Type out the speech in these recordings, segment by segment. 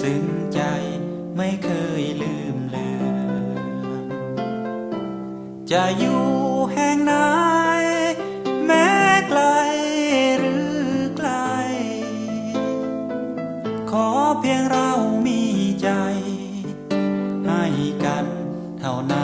ซึ้งใจไม่เคยลืมเลือนจะอยู่แห่งไหนแม้ไกลหรือไกล ขอเพียงเรามีใจ ให้กันเท่านั้น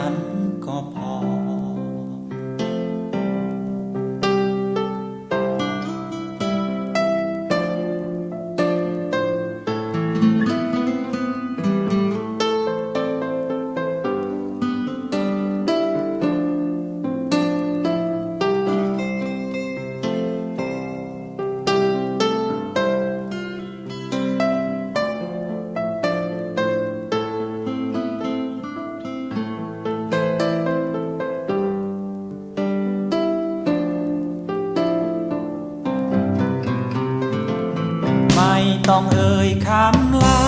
ต้องเอ่ยคำลา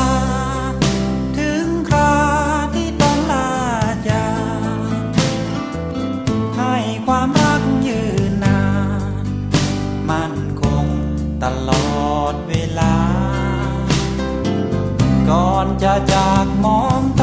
ถึงคราที่ต้องลาจากให้ความรักยืนนาน มั่นคงตลอดเวลา ก่อนจะจากมองตา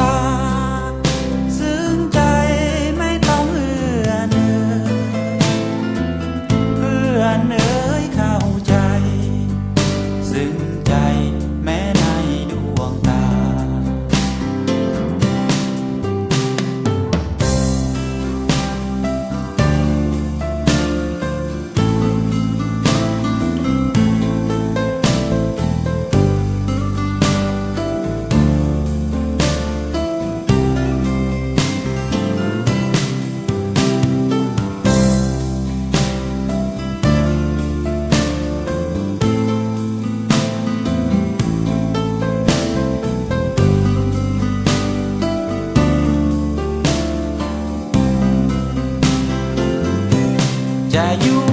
จะอยู่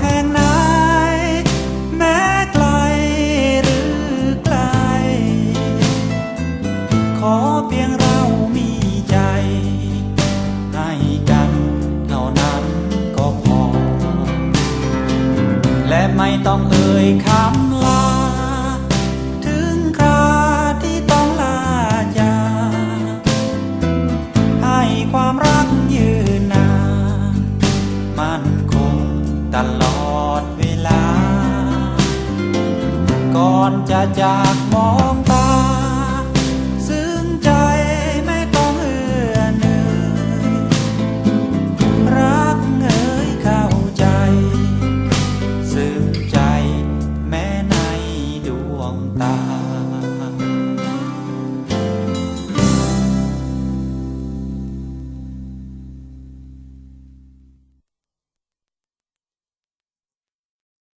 แห่งไหน แม้ไกลหรือไกล ขอเพียงเรามีใจ ให้กันเท่านั้นก็พอ และไม่ต้องเอ่ยคำลา ถึงคราที่ต้องลาจากให้ความรักยืน อนจะจากมองตา ซึ้งใจไม่ต้องเอื้อเนื้อรักเอ๋ยเข้าใจ ซึ้งใจแม้ในดวงตา